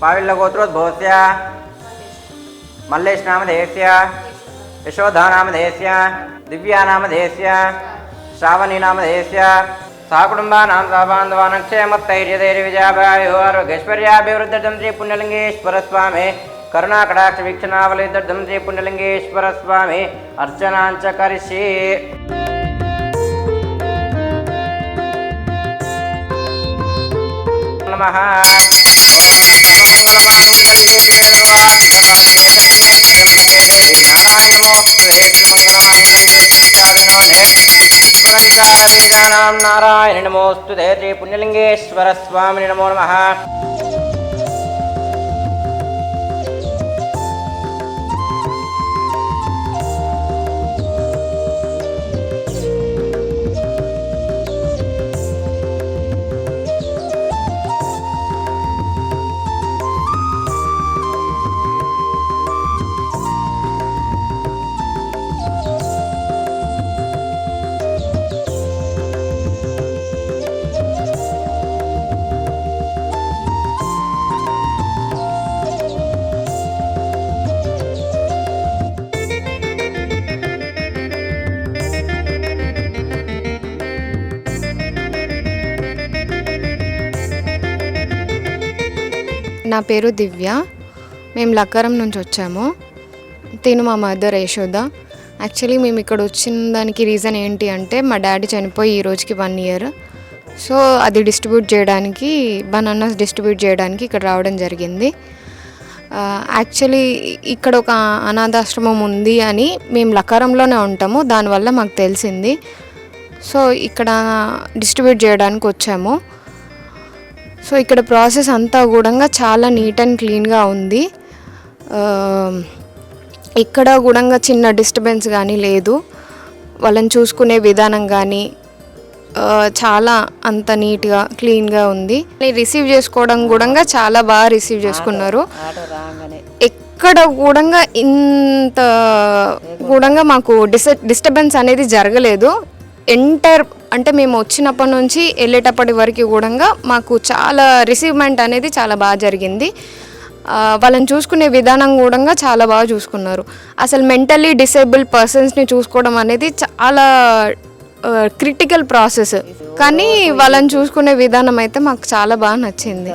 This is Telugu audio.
पाविल्लगोत्रोद्भवस्य मल्लेशनामधेयस्य यशोधानामधेयस्य दिव्यानामधेयस्य श्रावणीनामधेयस्य सहकुटुम्बानां सहबान्धवानां क्षेमस्थैर्यधैर्यविजयाभायो आरोग्यैश्वर्याभिवृद्धिर्दं श्री पुण्यलिङ्गेश्वरस्वामे करुणाकटाक्षवीक्षणावलिदर्दं श्री पुण्यलिङ्गेश्वरस्वामे अर्चनाञ्च करिष्ये। नमः। నారాయణ నమోస్తు. శ్రీ పుణ్యలింగేశ్వర స్వామిని నమో నమ. నా పేరు దివ్య. మేము లక్కరం నుంచి వచ్చాము. తిను మా మదర్ యశోద. యాక్చువల్లీ మేము ఇక్కడ వచ్చిన దానికి రీజన్ ఏంటి అంటే మా డాడీ చనిపోయి ఈ రోజుకి వన్ ఇయర్ సో అది డిస్ట్రిబ్యూట్ చేయడానికి బనానాస్ డిస్ట్రిబ్యూట్ చేయడానికి ఇక్కడ రావడం జరిగింది. Uh, యాక్చువల్లీ ఇక్కడ ఒక అనాథాశ్రమం ఉంది అని మేము లకారంలోనే ఉంటాము. దానివల్ల మాకు తెలిసింది. సో ఇక్కడ డిస్ట్రిబ్యూట్ చేయడానికి వచ్చాము. సో ఇక్కడ ప్రాసెస్ అంతా కూడా చాలా నీట్ అండ్ క్లీన్గా ఉంది. ఇక్కడ కూడా చిన్న డిస్టర్బెన్స్ కానీ లేదు. వాళ్ళని చూసుకునే విధానం కానీ చాలా అంత నీట్గా క్లీన్గా ఉంది. రిసీవ్ చేసుకోవడం కూడా చాలా బాగా రిసీవ్ చేసుకున్నారు. ఎక్కడ కూడా ఇంత కూడా మాకు డిస్ డిస్టర్బెన్స్ అనేది జరగలేదు. ఎంటైర్ అంటే మేము వచ్చినప్పటి నుంచి వెళ్ళేటప్పటి వరకు కూడా మాకు చాలా రిసీవ్మెంట్ అనేది చాలా బాగా జరిగింది. వాళ్ళని చూసుకునే విధానం కూడా చాలా బాగా చూసుకున్నారు. అసలు మెంటల్లీ డిసేబుల్ పర్సన్స్ని చూసుకోవడం అనేది చాలా క్రిటికల్ ప్రాసెస్ కానీ వాళ్ళని చూసుకునే విధానం అయితే మాకు చాలా బాగా నచ్చింది.